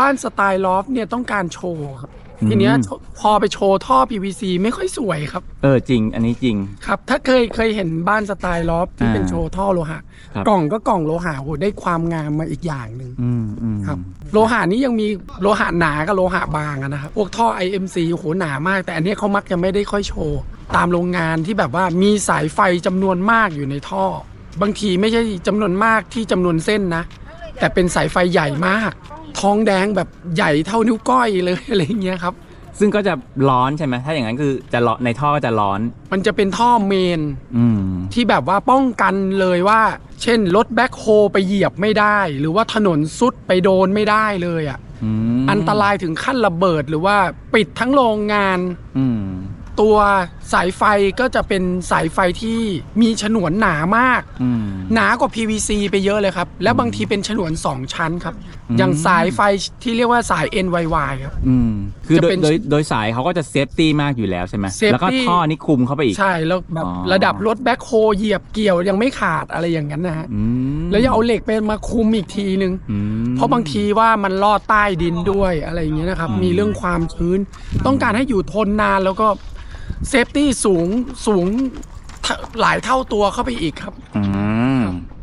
บ้านสไตล์ลอฟเนี่ยต้องการโชว์ครับอืมทีเนี้ยพอไปโชว์ท่อ PVC ไม่ค่อยสวยครับ เออจริง อันนี้จริง ครับ ถ้าเคยเคยเห็นบ้านสไตล์ลอฟที่อ่าเป็นโชว์ท่อโลหะ ครับ กล่องก็กล่องโลหะโหได้ความงามมาอีกอย่างหนึ่งอืมอืมครับ โลหะนี้ยังมีโลหะหนากับโลหะบางอะนะครับพวกท่อ IMC โอ้โหหนามาก แต่อันเนี้ยเขามักจะไม่ได้ค่อยโชว์ ตามโรงงานที่แบบว่ามีสายไฟจำนวนมากอยู่ในท่อ บางทีไม่ใช่จำนวนมากที่จำนวนเส้นนะ แต่เป็นสายไฟใหญ่มาก ท้องแดงแบบใหญ่เท่านิ้วก้อยเลยอะไรอย่างเงี้ยครับ ซึ่งก็จะร้อนใช่ไหมถ้าอย่างนั้นคือจะร้อนในท่อก็จะร้อน มันจะเป็นท่อเมนอืมที่แบบว่าป้องกันเลยว่า เช่นรถแบ็คโฮไปเหยียบไม่ได้ หรือว่าถนนซุดไปโดนไม่ได้เลยอะอืมอันตรายถึงขั้นระเบิดหรือว่าปิดทั้งโรงงาน อืม ตัวสายไฟก็จะเป็นสายไฟที่มีฉนวนหนามาก อืม หนากว่า PVC ไปเยอะเลยครับ แล้วบางทีเป็นฉนวน 2 ชั้นครับ อืม อย่างสายไฟที่เรียกว่าสาย NYY ครับ อืม คือโดจะยเป็นโดยโดยสายเขาก็จะเซฟตี้มากอยู่แล้วใช่ไหม Safety แล้วก็ท่อนี่คุมเข้าไปอีก ใช่แล้วแบบอ๋อ ระดับรถแบ็คโฮเหยียบเกี่ยวยังไม่ขาดอะไรอย่างนั้นนะฮะ อืมแล้วยังเอาเหล็กไปมาคุมอีกทีนึง อืม เพราะบางทีว่ามันลอดใต้ดินด้วยอะไรอย่างเงี้ยนะครับ อืม มีเรื่องความชื้น ต้องการให้อยู่ทนนานแล้วก็ เซฟตี้สูงสูงหลายเท่าตัวเข้าไปอีกครับ อื